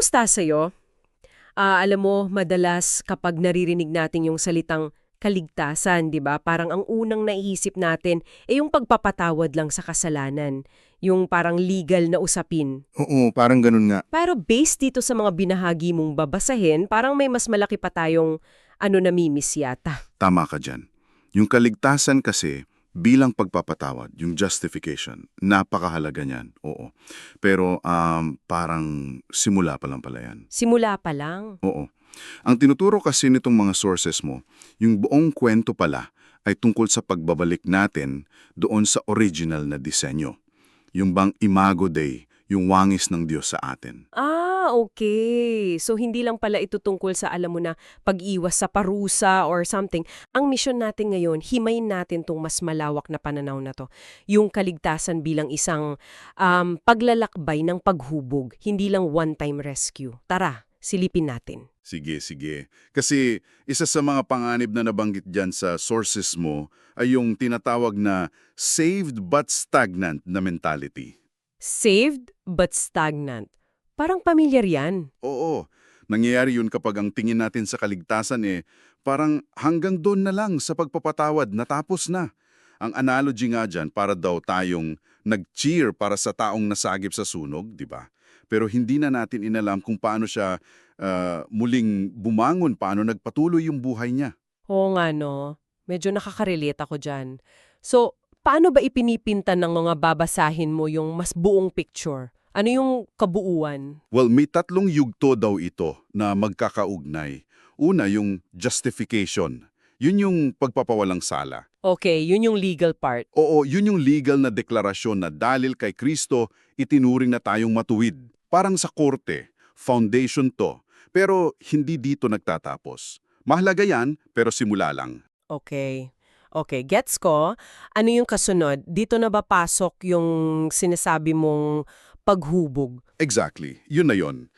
Kamusta sa'yo? Ah, alam mo, madalas kapag naririnig natin yung salitang kaligtasan, di ba? Parang ang unang naiisip natin ay yung pagpapatawad lang sa kasalanan. Yung parang legal na usapin. Oo, parang ganun nga. Pero based dito sa mga binahagi mong babasahin, parang may mas malaki pa tayong ano namimiss yata. Tama ka dyan. Yung kaligtasan kasi, bilang pagpapatawad, yung justification, napakahalaga niyan, oo. Pero um, parang simula pa lang pala yan. Simula pa lang. Oo. Ang tinuturo kasi nitong mga sources mo, yung buong kwento pala ay tungkol sa pagbabalik natin doon sa original na disenyo. Yung bang imago Dei, yung wangis ng Diyos sa atin. Ah, okay. So hindi lang pala ito tungkol sa alam mo na pag-iwas sa parusa or something. Ang mission natin ngayon, himayin natin tong mas malawak na pananaw na to. Yung kaligtasan bilang isang um, paglalakbay ng paghubog, hindi lang one-time rescue. Tara, silipin natin. Sige, sige. Kasi isa sa mga panganib na nabanggit dyan sa sources mo ay yung tinatawag na saved but stagnant na mentality. Saved but stagnant. Parang pamilyar yan. Oo, nangyayari yun kapag ang tingin natin sa kaligtasan eh, parang hanggang doon na lang sa pagpapatawad, natapos na. Ang analogy nga dyan, para daw tayong nag-cheer para sa taong nasagip sa sunog, di ba? Pero hindi na natin inalam kung paano siya ah, muling bumangon, paano nagpatuloy yung buhay niya. Oo nga no, medyo nakakarelate ako dyan. So, paano ba ipinipinta ng mga babasahin mo yung mas buong picture? Ano yung kabuuan? Well, may tatlong yugto daw ito na magkakaugnay. Una, yung justification. Yun yung pagpapawalang sala. Okay, yun yung legal part. Oo, yun yung legal na deklarasyon na dalil kay Kristo, itinuring na tayong matuwid. Parang sa korte, foundation to. Pero hindi dito nagtatapos. Mahalaga yan, pero simula lang. Okay. Okay, gets ko. Ano yung kasunod? Dito na ba pasok yung sinasabi mong paghubog? Exactly, yun na yun.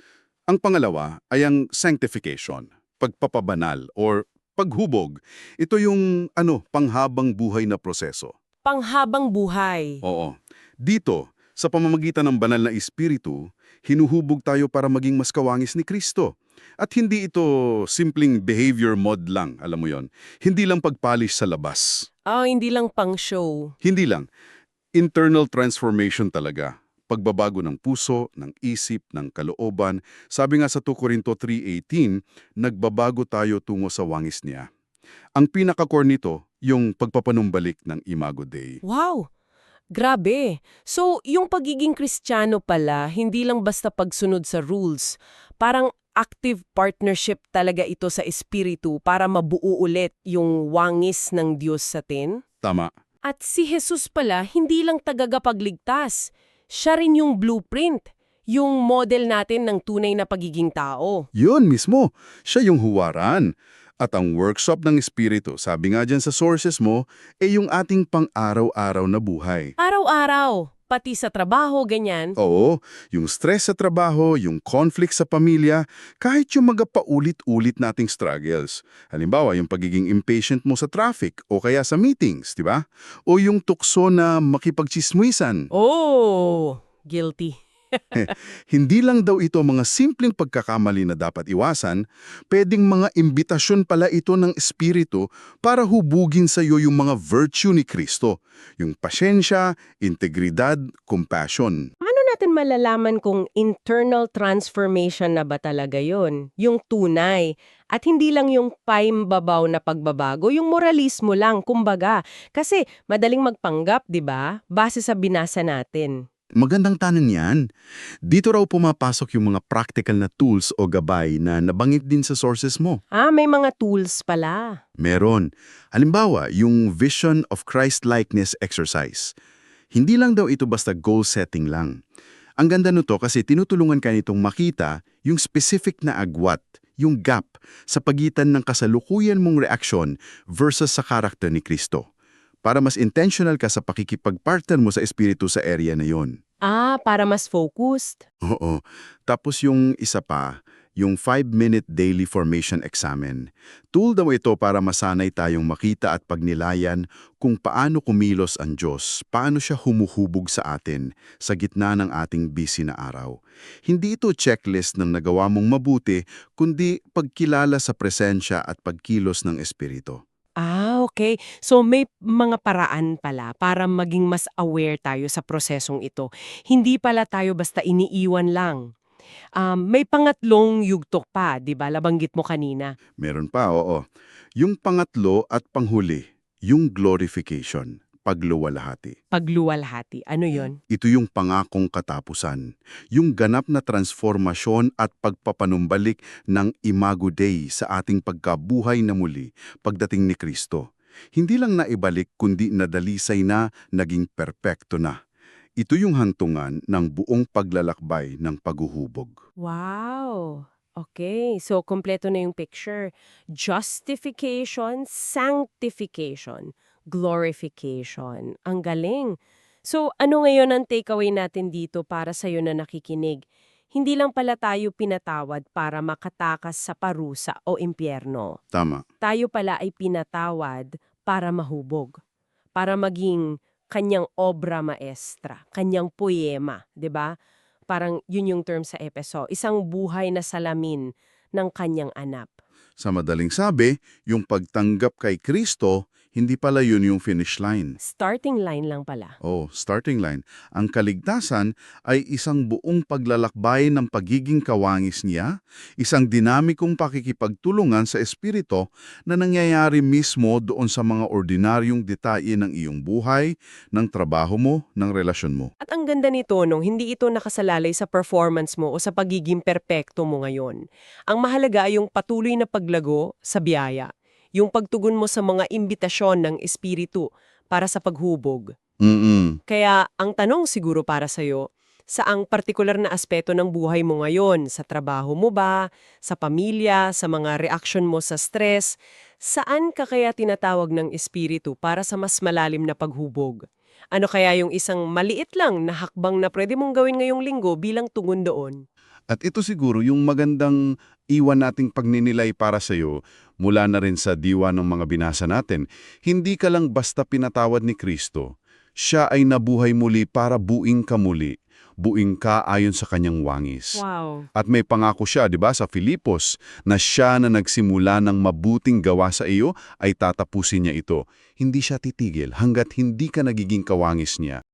Ang pangalawa ay ang sanctification, pagpapabanal or paghubog. Ito yung ano, panghabang buhay na proseso. Panghabang buhay. Oo. Dito, sa pamamagitan ng banal na espiritu, hinuhubog tayo para maging mas kawangis ni Kristo. At hindi ito simpleng behavior mod lang, alam mo yon. Hindi lang pagpolish sa labas. Ah, hindi lang pang show. Hindi lang. Internal transformation talaga. Pagbabago ng puso, ng isip, ng kalooban. Sabi nga sa 2 Corinto 3.18, nagbabago tayo tungo sa wangis niya. Ang pinaka-core nito, yung pagpapanumbalik ng Imago Dei. Wow! Grabe. So, yung pagiging kristyano pala, hindi lang basta pagsunod sa rules. Parang active partnership talaga ito sa espiritu para mabuo ulit yung wangis ng Diyos sa atin. Tama. At si Jesus pala, hindi lang tagagapagligtas. Siya rin yung blueprint, yung model natin ng tunay na pagiging tao. Yun mismo, siya yung huwaran. At ang workshop ng Espiritu, sabi nga dyan sa sources mo, ay yung ating pang-araw-araw na buhay. Araw-araw, pati sa trabaho, ganyan. Oo, yung stress sa trabaho, yung conflict sa pamilya, kahit yung mga paulit-ulit nating struggles. Halimbawa, yung pagiging impatient mo sa traffic o kaya sa meetings, di ba? O yung tukso na makipagchismisan. Oh, guilty. Hindi lang daw ito mga simpleng pagkakamali na dapat iwasan, pwedeng mga imbitasyon pala ito ng Espiritu para hubugin sa iyo yung mga virtue ni Kristo, yung pasyensya, integridad, compassion. Paano natin malalaman kung internal transformation na ba talaga yon? Yung tunay. At hindi lang yung paimbabaw na pagbabago, yung moralismo lang, kumbaga. Kasi madaling magpanggap, di ba? Base sa binasa natin. Magandang tanong yan. Dito raw pumapasok yung mga practical na tools o gabay na nabanggit din sa sources mo. Ah, may mga tools pala. Meron. Halimbawa, yung Vision of Christ-likeness exercise. Hindi lang daw ito basta goal setting lang. Ang ganda nito kasi tinutulungan ka nitong makita yung specific na agwat, yung gap sa pagitan ng kasalukuyan mong reaksyon versus sa karakter ni Kristo. Para mas intentional ka sa pakikipagpartner mo sa espiritu sa area na yon. Ah, para mas focused. Oo. Tapos yung isa pa, yung 5-minute daily formation examen. Tool daw ito para masanay tayong makita at pagnilayan kung paano kumilos ang Diyos, paano siya humuhubog sa atin sa gitna ng ating busy na araw. Hindi ito checklist ng nagawa mong mabuti, kundi pagkilala sa presensya at pagkilos ng Espiritu. Okay. So may mga paraan pala para maging mas aware tayo sa prosesong ito. Hindi pala tayo basta iniiwan lang. Um, may pangatlong yugtok pa, di ba? Labanggit mo kanina. Meron pa, oo. Yung pangatlo at panghuli, yung glorification, pagluwalhati. Pagluwalhati. Ano yon? Ito yung pangakong katapusan, yung ganap na transformasyon at pagpapanumbalik ng Imago Dei sa ating pagkabuhay na muli pagdating ni Kristo. Hindi lang naibalik kundi nadalisay na naging perpekto na. Ito yung hantungan ng buong paglalakbay ng paghuhubog. Wow! Okay, so kompleto na yung picture. Justification, sanctification, glorification. Ang galing. So ano ngayon ang takeaway natin dito para sa'yo na nakikinig? Hindi lang pala tayo pinatawad para makatakas sa parusa o impyerno. Tama. Tayo pala ay pinatawad para mahubog. Para maging kanyang obra maestra, kanyang poema, 'di ba? Parang yun yung term sa Epeso, isang buhay na salamin ng kanyang anak. Sa madaling sabi, yung pagtanggap kay Kristo, hindi pala yun yung finish line. Starting line lang pala. Oh, starting line. Ang kaligtasan ay isang buong paglalakbay ng pagiging kawangis niya, isang dinamikong pakikipagtulungan sa Espiritu na nangyayari mismo doon sa mga ordinaryong detalye ng iyong buhay, ng trabaho mo, ng relasyon mo. At ang ganda nito nung hindi ito nakasalalay sa performance mo o sa pagiging perpekto mo ngayon. Ang mahalaga ay yung patuloy na paglago sa biyaya. Yung pagtugon mo sa mga imbitasyon ng Espiritu para sa paghubog. Mm-mm. Kaya ang tanong siguro para sa'yo, saang partikular na aspeto ng buhay mo ngayon? Sa trabaho mo ba? Sa pamilya? Sa mga reaction mo sa stress? Saan ka kaya tinatawag ng espiritu para sa mas malalim na paghubog? Ano kaya yung isang maliit lang na hakbang na pwede mong gawin ngayong linggo bilang tugon doon? At ito siguro yung magandang iwan nating pagninilay para sa iyo mula na rin sa diwa ng mga binasa natin. Hindi ka lang basta pinatawad ni Kristo. Siya ay nabuhay muli para buing ka muli. Buing ka ayon sa kanyang wangis. Wow. At may pangako siya, 'di ba, sa Filipos, na siya na nagsimula ng mabuting gawa sa iyo ay tatapusin niya ito. Hindi siya titigil hangga't hindi ka nagiging kawangis niya.